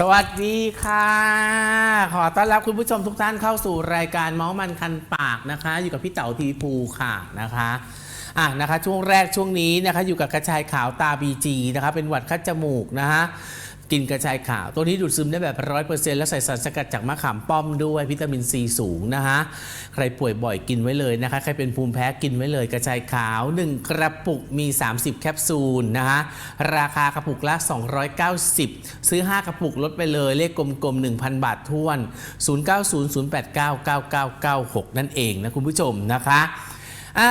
สวัสดีค่ะ ขอต้อนรับคุณผู้ชมทุกท่านเข้าสู่รายการเมาส์มันคันปากนะคะ อยู่กับพี่เต๋าทีภูค่ะนะคะอะนะคะช่วงแรกช่วงนี้นะคะอยู่กับกระชายขาวตาบีจีนะคะเป็นหวัดคัดจมูกนะคะ กินกระชายขาว ตัวนี้ดูดซึมได้แบบร้อยเปอร์เซ็นต์แล้วใส่สารสกัดจากมะขามป้อมด้วยวิตามินซีสูงนะคะใครป่วยบ่อยกินไว้เลยนะคะ ใครเป็นภูมิแพ้กินไว้เลยกระชายขาว 1 กระปุกมี 30 แคปซูลนะคะราคากระปุกละ 290 ซื้อ 5 กระปุกลดไปเลยเลขกลมๆ 1,000 บาทท้วน 0900899996 นั่นเองนะคุณผู้ชมนะคะอะ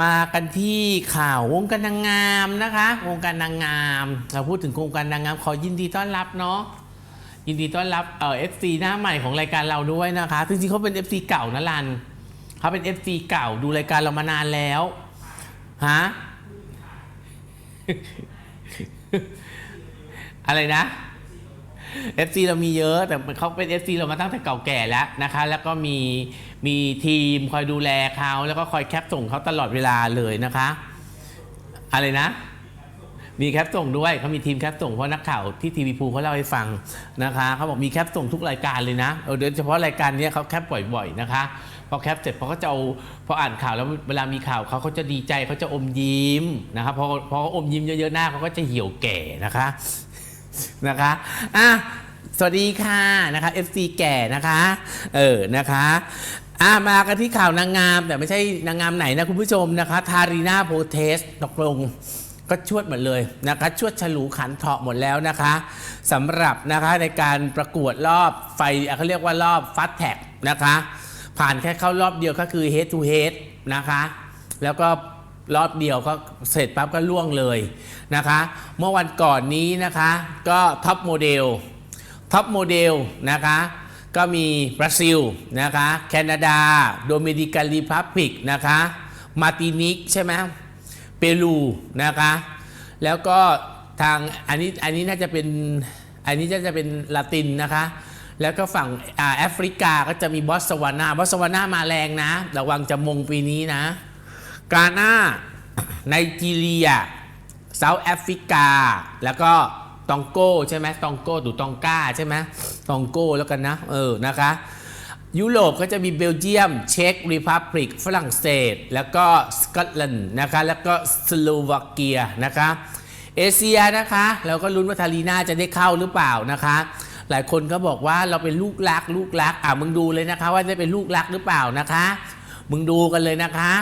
มากันที่ข่าววงการนางงามนะคะ วงการนางงามเราพูดถึงวงการนางงามขอยินดีต้อนรับเนาะยินดีต้อนรับเอ่อฟซีหน้าใหม่ของรายการเราด้วยนะคะจริงๆเขาเป็น FC เก่านะลันเขาเป็น FC เก่าดูรายการเรามานานแล้วฮะอะไรนะ FC เรามีเยอะแต่เขาเป็น FC เรามาตั้งแต่เก่าแก่แล้วนะคะ แล้วก็มี มีทีมคอยดูแลเขาแล้วก็คอยแคปส่งเขาตลอดเวลาเลยนะคะ อะไรนะ มีแคปส่งด้วยเขามีทีมแคปส่งเพราะนักข่าวที่ทีวีพูเขาเล่าให้ฟังนะคะเขาบอกมีแคปส่งทุกรายการเลยนะโดยเฉพาะรายการนี้เขาแคปบ่อยๆนะคะพอแคปเสร็จพอเขาจะเอาพออ่านข่าวแล้วเวลามีข่าวเขาเขาจะดีใจเขาจะอมยิ้มนะคะพอพอเขาอมยิ้มเยอะๆหน้าเขาก็จะเหี่ยวแก่นะคะนะคะอะสวัสดีค่ะนะคะ FC แก่นะคะ เออนะคะ อะมากันที่ข่าวนางงามแต่ไม่ใช่นางงามไหนนะคุณผู้ชมนะคะทารีนาโพเทสตกลงก็ชวดหมดเลยนะคะชวดฉลูขันเถาะหมดแล้วนะคะสำหรับนะคะในการประกวดรอบไฟเขาเรียกว่ารอบฟัดแท็กนะคะ ผ่านแค่เข้ารอบเดียวก็คือ head to head นะคะ แล้วก็รอบเดียวก็เสร็จปั๊บก็ล่วงเลยนะคะ เมื่อวันก่อนนี้นะคะ ก็ท็อปโมเดลท็อปโมเดลนะคะ ก็มีบราซิลนะคะแคนาดา โดมินิกันรีพับลิกนะคะมาตินิกใช่ไหมเปรูนะคะแล้วก็ทางอันนี้อันนี้น่าจะเป็นอันนี้น่าจะเป็นลาตินนะคะแล้วก็ฝั่งแอฟริกาก็จะมีบอสวานาบอสสวานามาแรงนะ ระวังจะมงปีนี้นะ กาหน้าไนจีเรียเซาท์แอฟริกา แล้วก็ ตองโก้ใช่ไหมตองโก้หรือตองก้าใช่ไหมตองโก้แล้วกันนะเออนะคะยุโรปก็จะมีเบลเยียม เช็กรีพับลิก ฝรั่งเศส แล้วก็สกอตแลนด์นะคะ แล้วก็สโลวาเกียนะคะ เอเชียนะคะ เราก็ลุ้นว่าทารีนาจะได้เข้าหรือเปล่านะคะ หลายคนก็บอกว่าเราเป็นลูกรักลูกรัก อะมึงดูเลยนะคะ ว่าจะเป็นลูกรักหรือเปล่านะคะ มึงดูกันเลยนะคะ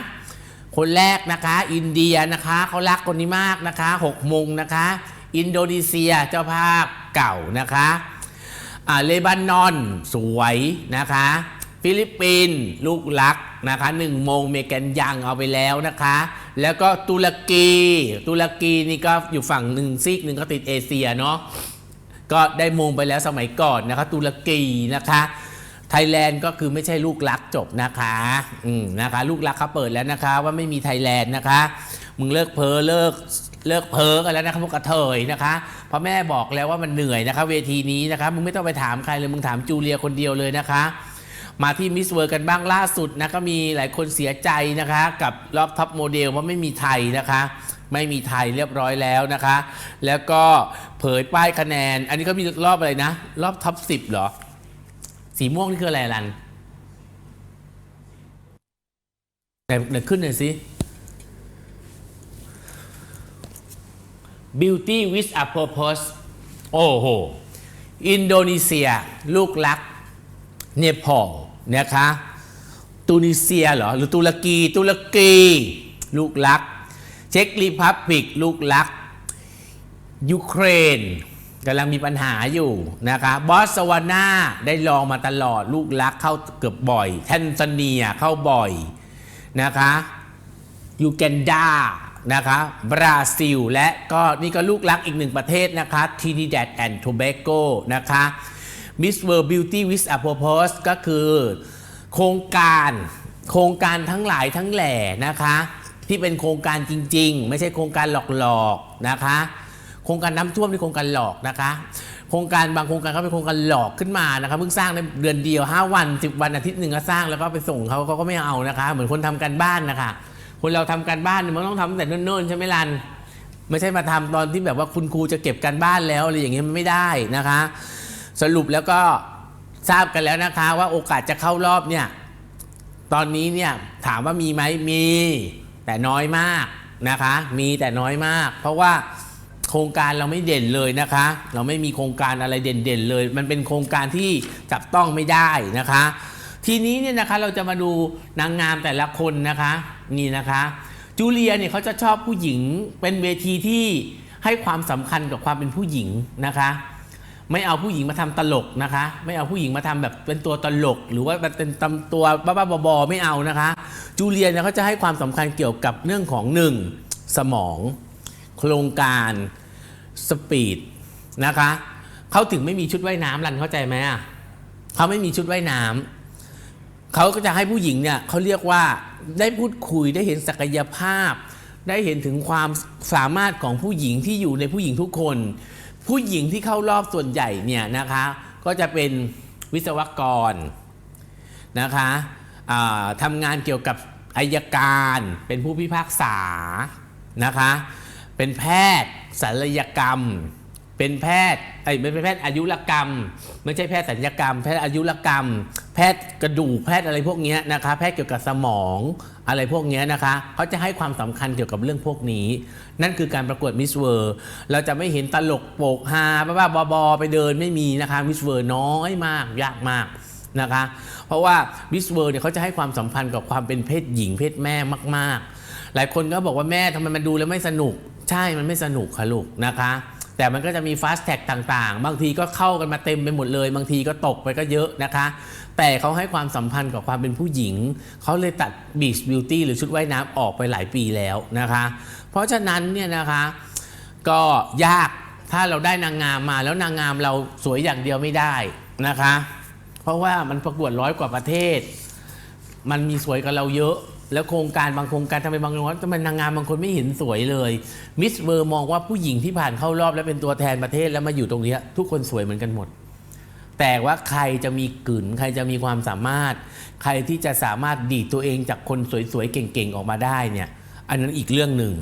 คนแรกนะคะ อินเดียนะคะเขารักคนนี้มากนะคะหกมงนะคะ อินโดนีเซียเจ้าภาพเก่านะคะเลบานอนสวยนะคะ ฟิลิปปินส์ลูกรักนะคะหนึ่งโมงเมกันยังเอาไปแล้วนะคะ แล้วก็ตุรกี ตุรกีนี่ก็อยู่ฝั่งหนึ่งซีกหนึ่งก็ติดเอเชียเนาะก็ได้มงไปแล้วสมัยก่อนนะคะ ตุรกีนะคะไทยแลนด์ก็คือไม่ใช่ลูกรักจบนะคะ อืมนะคะ ลูกรักเขาเปิดแล้วนะคะ ว่าไม่มีไทยแลนด์นะคะ มึงเลิกเพ้อเลิก เลิกเพ้อกันแล้วนะคะพวกกระเทยนะคะเพราะแม่บอกแล้วว่ามันเหนื่อยนะคะ เวทีนี้นะคะมึงไม่ต้องไปถามใครเลยมึงถามจูเลียคนเดียวเลยนะคะ มาที่มิสเวิร์กันบ้างล่าสุดนะก็มีหลายคนเสียใจนะคะ กับรอบท็อปโมเดลว่าไม่มีไทยนะคะ ไม่มีไทยเรียบร้อยแล้วนะคะ แล้วก็เผยป้ายคะแนน อันนี้ก็มีรอบอะไรนะ รอบท็อปสิบเหรอ สีม่วงนี่คืออะไรลันแต่เดี๋ยวขึ้นหน่อยสิ Beauty with a Purpose โอ้โห อินโดนีเซีย ลูกรัก เนปาลนะคะตูนิเซียเหรอ หรือตุรกี ตุรกี ลูกรัก เช็กรีพับลิก ลูกรัก ยูเครนกำลังมีปัญหาอยู่นะคะบอสสวานาได้ลองมาตลอด ลูกรักเข้าเกือบบ่อยแทนซาเนียเข้าบ่อยนะคะยูแกนดา นะคะบราซิล และก็นี่ก็ลูกรักอีกหนึ่งประเทศนะคะทีนีแดดแอนด์โทเบโกนะคะมิสเวิร์บิวตี้วิสอะโพโพสก็คือโครงการโครงการทั้งหลายทั้งแหล่นะคะ ที่เป็นโครงการจริง ๆ ไม่ใช่โครงการหลอกๆนะคะ โครงการน้ำท่วมนี่โครงการหลอกนะคะ โครงการบางโครงการเขาเป็นโครงการหลอกขึ้นมานะคะเพิ่งสร้างในเดือนเดียว 5 วัน 10 วันอาทิตย์หนึ่งก็สร้างแล้วก็ไปส่งเขาเขาก็ไม่เอานะคะ เหมือนคนทำการบ้านนะคะ คนเราทำการบ้านมันต้องทำตั้งแต่เนิ่นๆใช่ไหมลันไม่ใช่มาทำตอนที่แบบว่าคุณครูจะเก็บการบ้านแล้วอะไรอย่างเงี้ยมันไม่ได้นะคะ สรุปแล้วก็ทราบกันแล้วนะคะ ว่าโอกาสจะเข้ารอบเนี่ยตอนนี้เนี่ยถามว่ามีไหมมี แต่น้อยมากนะคะ มีแต่น้อยมาก เพราะว่าโครงการเราไม่เด่นเลยนะคะ เราไม่มีโครงการอะไรเด่นๆเลย มันเป็นโครงการที่จับต้องไม่ได้นะคะ ทีนี้เนี่ยนะคะเราจะมาดูนางงามแต่ละคนนะคะ นี่นะคะจูเลียเนี่ยเขาจะชอบผู้หญิงเป็นเวทีที่ให้ความสำคัญกับความเป็นผู้หญิงนะคะ ไม่เอาผู้หญิงมาทำตลกนะคะ ไม่เอาผู้หญิงมาทำแบบเป็นตัวตลก หรือว่าเป็นตำตัวบ้าๆบอๆไม่เอานะคะ จูเลียเนี่ยเขาจะให้ความสำคัญเกี่ยวกับเรื่องของหนึ่งสมอง โครงการสปีดนะคะเขาถึงไม่มีชุดว่ายน้ำรันเข้าใจไหมอะเขาไม่มีชุดว่ายน้ำ เขาก็จะให้ผู้หญิงเนี่ยเขาเรียกว่าได้พูดคุยได้เห็นศักยภาพ ได้เห็นถึงความสามารถของผู้หญิงที่อยู่ในผู้หญิงทุกคน ผู้หญิงที่เข้ารอบส่วนใหญ่เนี่ยนะคะ ก็จะเป็นวิศวกรนะคะทำงานเกี่ยวกับอายการเป็นผู้พิพากษานะคะ เป็นแพทย์ศัลยกรรม เป็นแพทย์ไอ้ไม่เป็นแพทย์อายุรกรรม ไม่ใช่แพทย์ศัลยกรรม แพทย์อายุรกรรม แพทย์กระดูกแพทย์อะไรพวกนี้นะคะ แพทย์เกี่ยวกับสมองอะไรพวกนี้นะคะเขาจะให้ความสำคัญเกี่ยวกับเรื่องพวกนี้ นั่นคือการประกวดมิสเวอร์เราจะไม่เห็นตลกโปกฮาบ้าบอไปเดินไม่มีนะคะมิสเวอร์น้อยมากยากมากนะคะ เพราะว่ามิสเวอร์เนี่ยเขาจะให้ความสัมพันธ์กับความเป็นเพศหญิงเพศแม่มาก ๆ หลายคนก็บอกว่าแม่ทำไมมันดูแล้วไม่สนุก ใช่มันไม่สนุกค่ะลูกนะคะ แต่มันก็จะมีฟาสแท็กต่างๆ บางทีก็เข้ากันมาเต็มไปหมดเลย บางทีก็ตกไปก็เยอะนะคะ แต่เขาให้ความสัมพันธ์กับความเป็นผู้หญิง เขาเลยตัดบีชบิวตี้หรือชุดว่ายน้ำออกไปหลายปีแล้วนะคะ เพราะฉะนั้นเนี่ยนะคะก็ยากถ้าเราได้นางงามมาแล้วนางงามเราสวยอย่างเดียวไม่ได้นะคะ เพราะว่ามันประกวดร้อยกว่าประเทศ มันมีสวยกับเราเยอะ แล้วโครงการบางโครงการทำไมบางคนทำไมนางงามบางคนไม่เห็นสวยเลยมิสเวอร์มองว่าผู้หญิงที่ผ่านเข้ารอบแล้วเป็นตัวแทนประเทศแล้วมาอยู่ตรงนี้ทุกคนสวยเหมือนกันหมด แต่ว่าใครจะมีกลืนใครจะมีความสามารถ ใครที่จะสามารถดีดตัวเองจากคนสวยๆเก่งๆออกมาได้เนี่ยอันนั้นอีกเรื่องหนึ่ง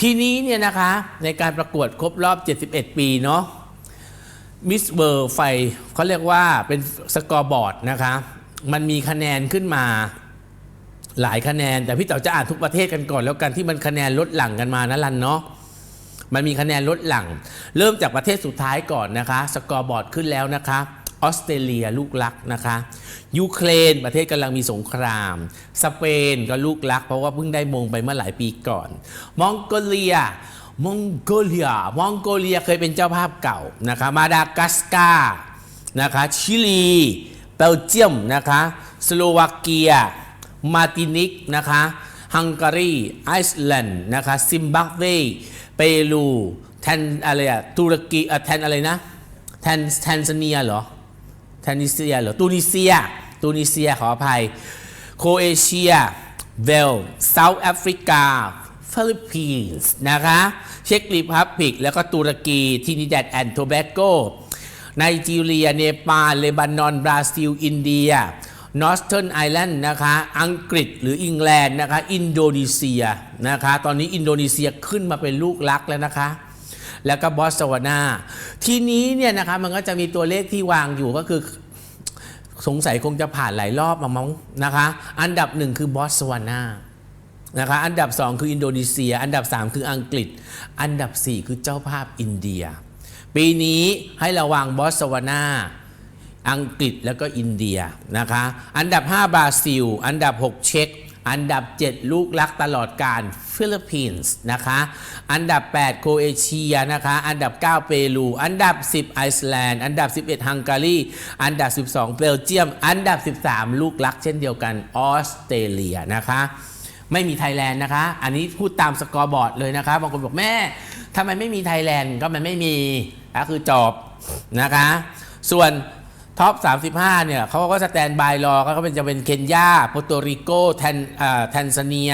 ทีนี้เนี่ยนะคะในการประกวดครบรอบ 71 ปีเนาะมิสเบอร์ไฟเขาเรียกว่าเป็นสกอร์บอร์ดนะคะ มันมีคะแนนขึ้นมา หลายคะแนน แต่พี่เต๋อจะอ่านทุกประเทศกันก่อน แล้วกันที่มันคะแนนลดหลั่งกันมานะลันเนาะมันมีคะแนนลดหลั่ง เริ่มจากประเทศสุดท้ายก่อนนะคะ สกอร์บอร์ดขึ้นแล้วนะคะออสเตรเลียลูกรักนะคะยูเครนประเทศกำลังมีสงคราม สเปนก็ลูกรัก เพราะว่าเพิ่งได้มงไปเมื่อหลายปีก่อน มองโกเลีย มองโกเลีย มองโกเลียเคยเป็นเจ้าภาพเก่านะคะมาดากัสกานะคะชิลีเบลเยียมนะคะสโลวาเกีย มาตินิกนะคะฮังการีไอซ์แลนด์นะคะซิมบับเวเปรูแทนอะไรอะตุรกีอะแทนอะไรนะแทนแทนซาเนียเหรอแทนิเซียเหรอตูนิเซียตูนิเซียขออภัยโคเอเชียเวลเซาท์แอฟริกาฟิลิปปินส์นะคะเช็กรีพับลิกแล้วก็ตุรกีทินิดัดแอนโทแบโกไนจีเรีย เนปาลเลบานอน บราซิล อินเดีย นอสเทิร์นไอแลนด์นะคะอังกฤษหรืออังกฤษนะคะอินโดนีเซียนะคะตอนนี้อินโดนีเซียขึ้นมาเป็นลูกรักแล้วนะคะแล้วก็บอสวานาทีนี้เนี่ยนะคะมันก็จะมีตัวเลขที่วางอยู่ก็คือสงสัยคงจะผ่านหลายรอบมามั้งนะคะอันดับหนึ่งคือบอสวานานะคะอันดับสองคืออินโดนีเซีย อันดับสามคืออังกฤษ อันดับสี่คือเจ้าภาพอินเดีย ปีนี้ให้ระวังบอสวานา อังกฤษแล้วก็อินเดียนะคะ อันดับ 5 บราซิล อันดับ 6 เช็กอันดับ 7 ลูกรักตลอดการฟิลิปปินส์นะคะ อันดับ 8 โคเอเชียนะคะ อันดับ 9 เปรู อันดับ 10 ไอซ์แลนด์ อันดับ 11 ฮังการี อันดับ 12 เบลเยียม อันดับ 13 ลูกรักเช่นเดียวกันออสเตรเลียนะคะ ไม่มีไทยแลนด์นะคะ อันนี้พูดตามสกอร์บอร์ดเลยนะคะ บางคนบอกแม่ทำไมไม่มีไทยแลนด์ก็มันไม่มีก็คือจบนะคะ ส่วน ท็อป 35 เนี่ยเขาก็สแตนบายรอก็เป็นจะเป็นเคนยาโปโตริโกแทนอ่าแทนซาเนีย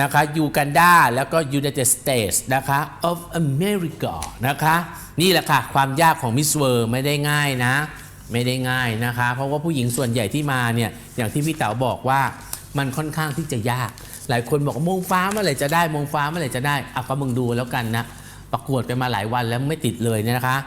นะคะยูกันดาแล้วก็ United States นะคะ of America นะคะนี่แหละค่ะ ความยากของ Miss World ไม่ได้ง่ายนะ ไม่ได้ง่ายนะคะ เพราะว่าผู้หญิงส่วนใหญ่ที่มาเนี่ย อย่างที่พี่เต๋าบอกว่ามันค่อนข้างที่จะยาก หลายคนบอกว่ามงฟ้าเมื่อไหร่จะได้มงฟ้าเมื่อไหร่จะได้เอาก็มึงดูแล้วกันนะ ประกวดกันมาหลายวันแล้วไม่ติดเลยเนี่ยนะคะ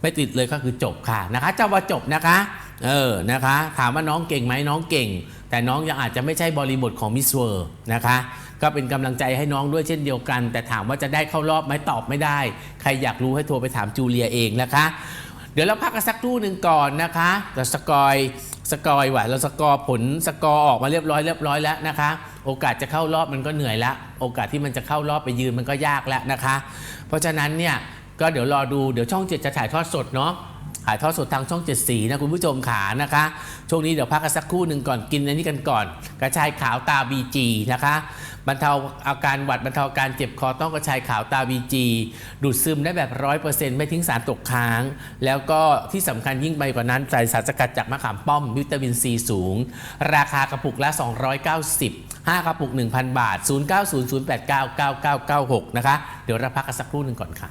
ไม่ติดเลยก็คือจบค่ะนะคะเจ้าว่าจบนะคะ เออนะคะ ถามว่าน้องเก่งไหมน้องเก่ง แต่น้องยังอาจจะไม่ใช่บริบทของมิสเวอร์นะคะก็เป็นกำลังใจให้น้องด้วยเช่นเดียวกัน แต่ถามว่าจะได้เข้ารอบไหมตอบไม่ได้ ใครอยากรู้ให้โทรไปถามจูเลียเองนะคะ เดี๋ยวเราพักกันสักครู่หนึ่งก่อนนะคะแต่สกอยสกอยว่ะเราสกอร์ผลสกอร์ออกมาเรียบร้อยเรียบร้อยแล้วนะคะ โอกาสจะเข้ารอบมันก็เหนื่อยละโอกาสที่มันจะเข้ารอบไปยืนมันก็ยากแล้วนะคะ เพราะฉะนั้นเนี่ย ก็เดี๋ยวรอดูเดี๋ยวช่องเจ็ดจะถ่ายทอดสดเนาะถ่ายทอดสดทางช่องเจ็ดสีนะคุณผู้ชมขานะคะ ช่วงนี้เดี๋ยวพักกันสักครู่หนึ่งก่อนกินอันนี้กันก่อน กระชายขาวตาบีจีนะคะบรรเทาอาการหวัดบรรเทาอาการเจ็บคอต้องกระชายขาวตาบีจีดูดซึมได้แบบร้อยเปอร์เซ็นต์ไม่ทิ้งสารตกค้าง แล้วก็ที่สำคัญยิ่งไปกว่านั้นใส่สารสกัดจากมะขามป้อมวิตามินซีสูง ราคากระปุกละ 290 5กระปุก 1,000 บาท 0900899996 นะคะเดี๋ยวเราพักกันสักครู่หนึ่งก่อนค่ะ